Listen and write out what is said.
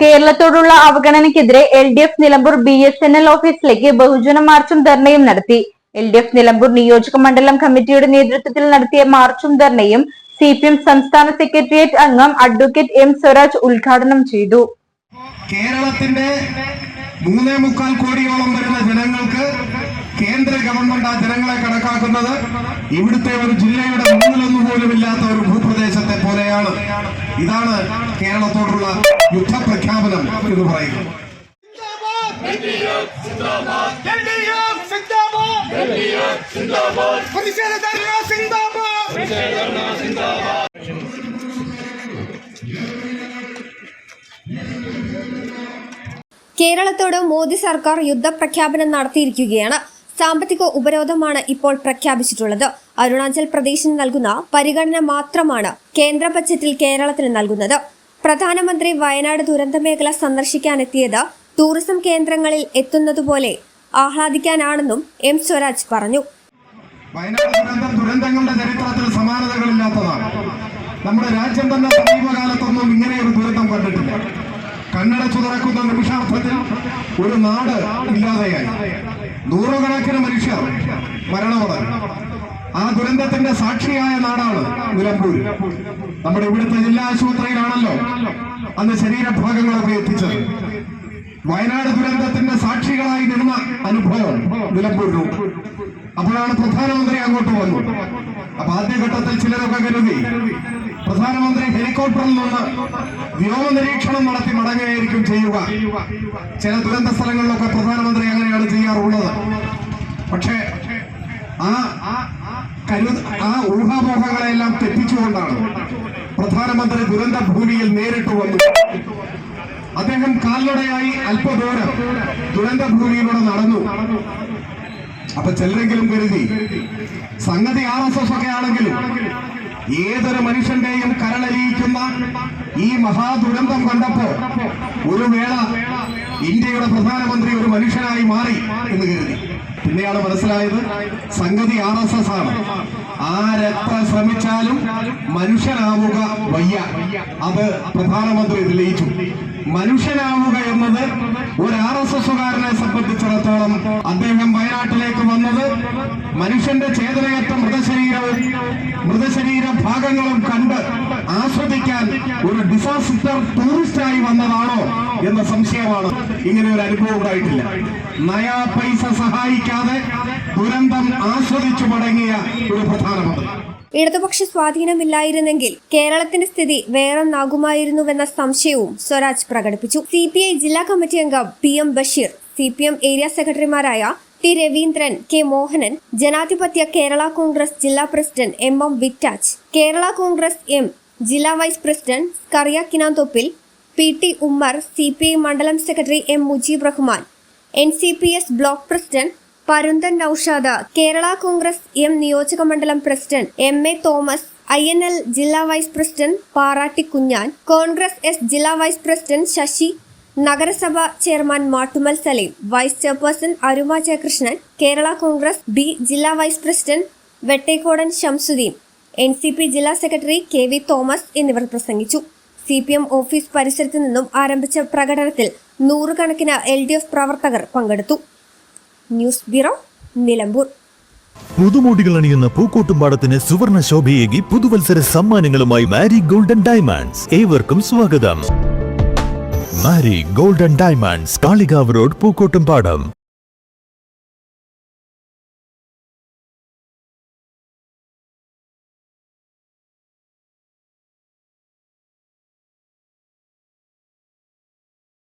കേരളത്തോടുള്ള അവഗണനയ്ക്കെതിരെ L D F Nilambur B S N L ഓഫീസിലേക്ക് ബഹുജന മാർച്ചും ധർണയും നടത്തി. എൽ ഡി എഫ് നിലമ്പൂർ നിയോജക മണ്ഡലം കമ്മിറ്റിയുടെ നേതൃത്വത്തിൽ നടത്തിയ മാർച്ചും ധർണയും സി പി എം സംസ്ഥാന സെക്രട്ടേറിയറ്റ് അംഗം അഡ്വക്കേറ്റ് എം സ്വരാജ് ഉദ്ഘാടനം ചെയ്തു. കേരളത്തിന്റെ മൂന്നേ മുക്കാൽ കോടിയോളം വരുന്ന ജനങ്ങൾക്ക് കേന്ദ്ര ഗവൺമെന്റ് ആ ജനങ്ങളെ കണക്കാക്കുന്നത് ഇവിടുത്തെ ഒരു ജില്ലയുടെ മൂന്നിലൊന്നു പോലും ഇല്ലാത്ത ഒരു ഭൂപ്രദേശത്തെ പോലെയാണ്. ഇതാണ് കേരളത്തോടുള്ള യുദ്ധപ്രഖ്യാപനം എന്ന് പറയുന്നത്. കേരളത്തോട് മോദി സർക്കാർ യുദ്ധപ്രഖ്യാപനം നടത്തിയിരിക്കുകയാണ്. സാമ്പത്തിക ഉപരോധമാണ് ഇപ്പോൾ പ്രഖ്യാപിച്ചിട്ടുള്ളത്. അരുണാചൽ പ്രദേശിന് നൽകുന്ന പരിഗണന മാത്രമാണ് കേന്ദ്ര ബജറ്റിൽ കേരളത്തിന് നൽകുന്നത്. പ്രധാനമന്ത്രി വയനാട് ദുരന്ത മേഖല സന്ദർശിക്കാനെത്തിയത് ടൂറിസം കേന്ദ്രങ്ങളിൽ എത്തുന്നതുപോലെ ആഹ്ലാദിക്കാനാണെന്നും എം സ്വരാജ് പറഞ്ഞു. വയനാട് ദുരന്തം ദുരന്തങ്ങളുടെ ചരിത്രത്തിൽ സമാനതകളില്ലാത്തതാണ്. നമ്മുടെ രാജ്യം തന്നെ സമീപകാലത്തൊന്നും ഇങ്ങനെ ഒരു ദുരന്തം കണ്ടിട്ടില്ല. കണ്ണടച്ചു തുറക്കുന്ന നിമിഷാർത്ഥത്തിൽ ഒരു നാട് ഇല്ലാതെയായി. നൂറുകണക്കിന് മനുഷ്യർ മരണമടഞ്ഞു. ആ ദുരന്തത്തിന്റെ സാക്ഷിയായ നാടാണ് നിലമ്പൂർ. നമ്മുടെ ഇവിടുത്തെ ജില്ലാ ആശുപത്രിയിലാണല്ലോ അന്ന് ശരീരഭാഗങ്ങളൊക്കെ എത്തിച്ചത്. വയനാട് ദുരന്തത്തിന്റെ സാക്ഷികളായി നിന്ന അനുഭവം നിലമ്പൂരിലും അപ്പോഴാണ് പ്രധാനമന്ത്രി അങ്ങോട്ട് വന്നു അപ്പൊ ആദ്യഘട്ടത്തിൽ ചിലരൊക്കെ കരുതി പ്രധാനമന്ത്രി ഹെലികോപ്റ്ററിൽ നിന്ന് വ്യോമ നിരീക്ഷണം നടത്തി മടങ്ങുകയായിരിക്കും ചെയ്യുക. ചില ദുരന്ത സ്ഥലങ്ങളിലൊക്കെ പ്രധാനമന്ത്രി അങ്ങനെയാണ് ചെയ്യാറുള്ളത്. പക്ഷേ ആ കരു ആ ഊഹാമോഹങ്ങളെല്ലാം തെറ്റിച്ചുകൊണ്ടാണ് പ്രധാനമന്ത്രി ദുരന്ത ഭൂമിയിൽ നേരിട്ട് വന്നു അദ്ദേഹം കാൽനടയായി അല്പദൂരം ദുരന്ത ഭൂമിയിലൂടെ നടന്നു. അപ്പൊ ചിലരെങ്കിലും കരുതി സംഗതി ആർ എസ് എസ് ഒക്കെ ആണെങ്കിലും ഏതൊരു മനുഷ്യന്റെയും കരളിയിക്കുന്ന ഈ മഹാദുരന്തം കണ്ടപ്പോ ഒരു വേള ഇന്ത്യയുടെ പ്രധാനമന്ത്രി ഒരു മനുഷ്യനായി മാറി എന്ന് കരുതി. പിന്നെയാണ് മനസ്സിലായത് സംഗതി ആർ എസ് എസ് ആണ്. ആരെത്ര ശ്രമിച്ചാലും മനുഷ്യനാവുക വയ്യ. അത് പ്രധാനമന്ത്രി തെളിയിച്ചു. മനുഷ്യനാവുക എന്നത് ഒരു ആർ എസ് എസുകാരനെ സംബന്ധിച്ചിടത്തോളം അദ്ദേഹം വയനാട്ടിലേക്ക് വന്നത് മനുഷ്യന്റെ ചേതനയറ്റ മൃതശരീരവും മൃതശരീര ഭാഗങ്ങളും കണ്ട് ആസ്വദിക്കാൻ ഒരു ഡിസാസ്റ്റർ ടൂറിസ്റ്റായി വന്നതാണോ എന്ന സംശയമാണ്. ഇങ്ങനെ ഒരു അനുഭവം ഉണ്ടായിട്ടില്ല. നയാ പൈസ സഹായിക്കാതെ ദുരന്തം ആസ്വദിച്ചു മടങ്ങിയ ഒരു പ്രധാനമന്ത്രി. ഇടതുപക്ഷ സ്വാധീനമില്ലായിരുന്നെങ്കിൽ കേരളത്തിന്റെ സ്ഥിതി വേറൊന്നാകുമായിരുന്നുവെന്ന സംശയവും സ്വരാജ് പ്രകടിപ്പിച്ചു. സി ജില്ലാ കമ്മിറ്റി അംഗം P M Basheer C area സെക്രട്ടറിമാരായ ടി രവീന്ദ്രൻ കെ മോഹനൻ ജനാധിപത്യ കേരള കോൺഗ്രസ് ജില്ലാ പ്രസിഡന്റ് എം എം വിറ്റാച്ച് കേരള കോൺഗ്രസ് എം ജില്ലാ vice president Skaria Kinanthoppil P T Ummer C P I മണ്ഡലം secretary M Mujeeb Rahman N C P S block president Parunthan Noushad Kerala Congress M നിയോജക മണ്ഡലം president M A Thomas I N L ജില്ലാ vice president Paratty Kunjan Congress S ജില്ലാ vice president Sasi നഗരസഭ chairman Mattummal Saleem vice chairperson Aruma Jayakrishnan Kerala Congress B ജില്ലാ vice president Vettekodan Shamsuddin N C P ജില്ലാ secretary K V Thomas എന്നിവർ പ്രസംഗിച്ചു. C P M office പരിസരത്ത് നിന്നും ആരംഭിച്ച പ്രകടനത്തിൽ നൂറുകണക്കിന് എൽ ഡി എഫ് പ്രവർത്തകർ പങ്കെടുത്തു. News bureau Nilambur. പുതുമോടികൾ അണിയുന്ന പൂക്കോട്ടുംപാടത്തിന് സുവർണ ശോഭയേകി പുതുവത്സര സമ്മാനങ്ങളുമായി മാരി ഗോൾഡൻ ഡയമണ്ട്സ്. ഏവർക്കും സ്വാഗതം. Mari golden diamonds Kalikavu road Pookkottumpadam.